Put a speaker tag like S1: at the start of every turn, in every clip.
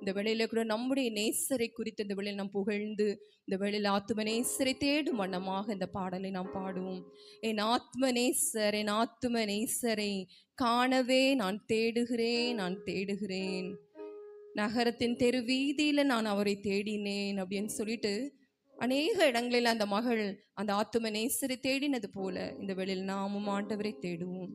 S1: இந்த வேளையில கூட நம்முடைய நேசரை குறித்து இந்த வேளையில் நாம் புகழ்ந்து இந்த வேளையில் ஆத்ம நேசரை தேடும் வண்ணமாக இந்த பாடலை நாம் பாடுவோம். என் ஆத்ம நேசர் என் ஆத்ம நேசரை காணவே நான் தேடுகிறேன் நான் தேடுகிறேன். நகரத்தின் தெரு வீதியில் நான் அவரை தேடினேன் அப்படின்னு சொல்லிட்டு அநேக இடங்களில் அந்த மகள் அந்த ஆத்தும நேசரை தேடினது போல இந்த வேளையில் நாமும் ஆண்டவரை தேடுவோம்.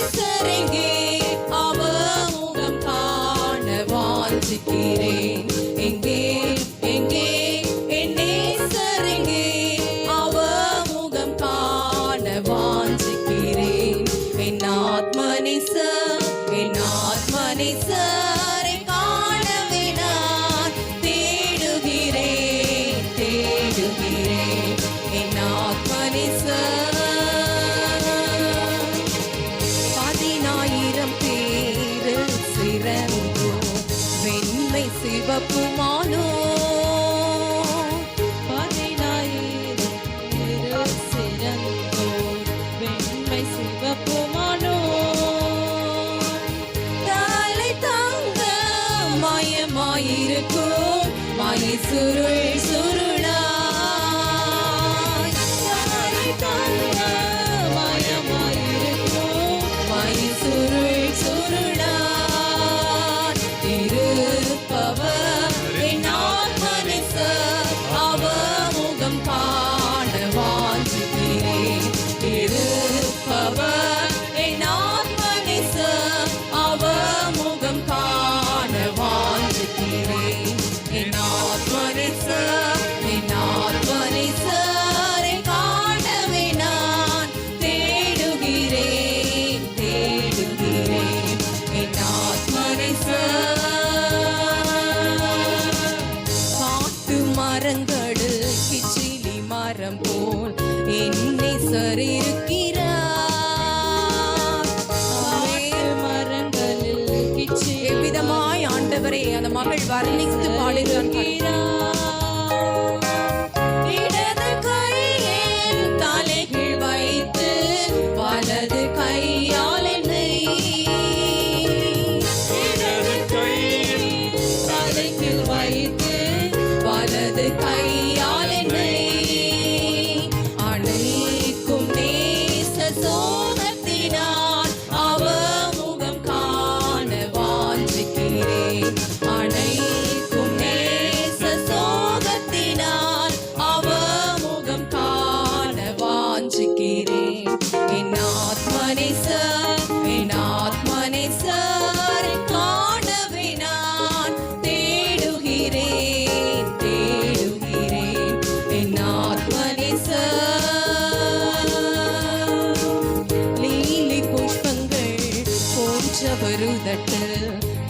S1: என் அவ எங்கே முகம் காண வாஞ்சிக்கிறேன். வெண்மை
S2: பதினாயிரம் சிறந்தோர். வெண்மை சிவப்புமானோ
S1: தலை தங்க மயமாயிருக்கும். மய சுருள் என்னை சரிருக்கிறார்
S2: காட்டு மரங்களில் கிச்சி
S1: எவ்விதமாய் ஆண்டவரே அந்த மகள் வர்ணித்து பாடுகிறார்.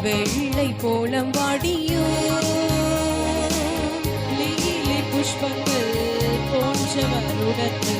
S1: வெள்ளை போலம் வாடியோ.
S2: லீலி புஷ்பங்கள் போன்றவருடத்து.